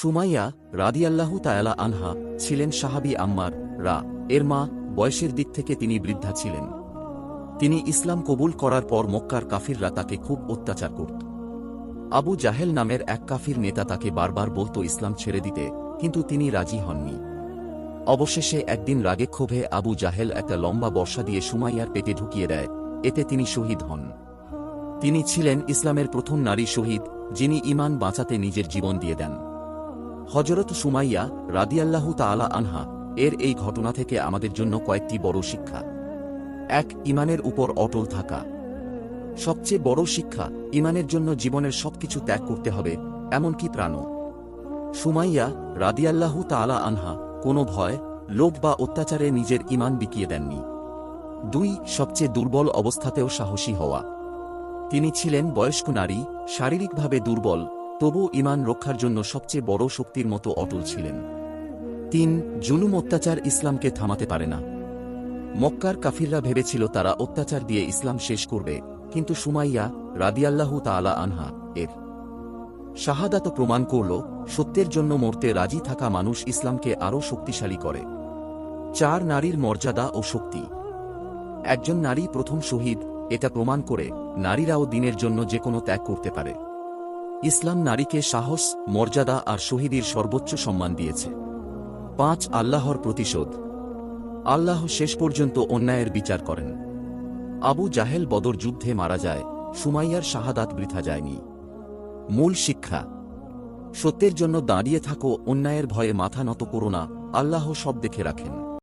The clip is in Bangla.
সুমাইয়া রাদিয়াল্লাহু তায়ালা আনহা ছিলেন সাহাবি আম্মার, রা। এর মা বয়সের দিক থেকে তিনি বৃদ্ধা ছিলেন। তিনি ইসলাম কবুল করার পর মক্কার কাফিররা তাকে খুব অত্যাচার করত। আবু জাহেল নামের এক কাফির নেতা তাকে বারবার বলত ইসলাম ছেড়ে দিতে, কিন্তু তিনি রাজি হননি। অবশেষে একদিন রাগে ক্ষোভে আবু জাহেল একটা লম্বা বর্ষা দিয়ে সুমাইয়ার পেটে ঢুকিয়ে দেয়, এতে তিনি শহীদ হন। তিনি ছিলেন ইসলামের প্রথম নারী শহীদ, যিনি ইমান বাঁচাতে নিজের জীবন দিয়ে দেন। হজরত সুমাইয়া রাদিয়াল্লাহু তাআলা আনহা, এর এই ঘটনা থেকে আমাদের জন্য কয়েকটি বড় শিক্ষা। এক ইমানের উপর অটল থাকা। সবচেয়ে বড় শিক্ষা ইমানের জন্য জীবনের সবকিছু ত্যাগ করতে হবে, এমনকি প্রাণও। সুমাইয়া রাদিয়াল্লাহু তাআলা আনহা, কোনো ভয়, লোভ বা অত্যাচারে নিজের ইমান বিকিয়ে দেননি। দুই, সবচেয়ে দুর্বল অবস্থাতেও সাহসী হওয়া। তিনি ছিলেন বয়স্ক নারী, শারীরিকভাবে দুর্বল তবু ইমান রক্ষার জন্য সবচেয়ে বড় শক্তির মতো অটল ছিলেন। তিন, জুলুম অত্যাচার ইসলামকে থামাতে পারে না। মক্কার কাফিররা ভেবেছিল তারা অত্যাচার দিয়ে ইসলাম শেষ করবে, কিন্তু সুমাইয়া রাদিয়াল্লাহু তাআলা আনহা এর শাহাদাত প্রমাণ করল, সত্যের জন্য মরতে রাজি থাকা মানুষ ইসলামকে আরও শক্তিশালী করে। চার, নারীর মর্যাদা ও শক্তি। একজন নারী প্রথম শহীদ, এটা প্রমাণ করে নারীরাও দিনের জন্য যে কোনো ত্যাগ করতে পারে। ইসলাম নারীকে সাহস, মর্যাদা আর শহীদের সর্বোচ্চ সম্মান দিয়েছে। পাঁচ, আল্লাহর প্রতিশোধ। আল্লাহ শেষ পর্যন্ত অন্যায়ের বিচার করেন। আবু জাহেল বদর যুদ্ধে মারা যায়, সুমাইয়ার শাহাদাত বৃথা যায়নি। মূল শিক্ষা, সত্যের জন্য দাঁড়িয়ে থাকো, অন্যায়ের ভয়ে মাথা নত করো না, আল্লাহ সব দেখে রাখেন।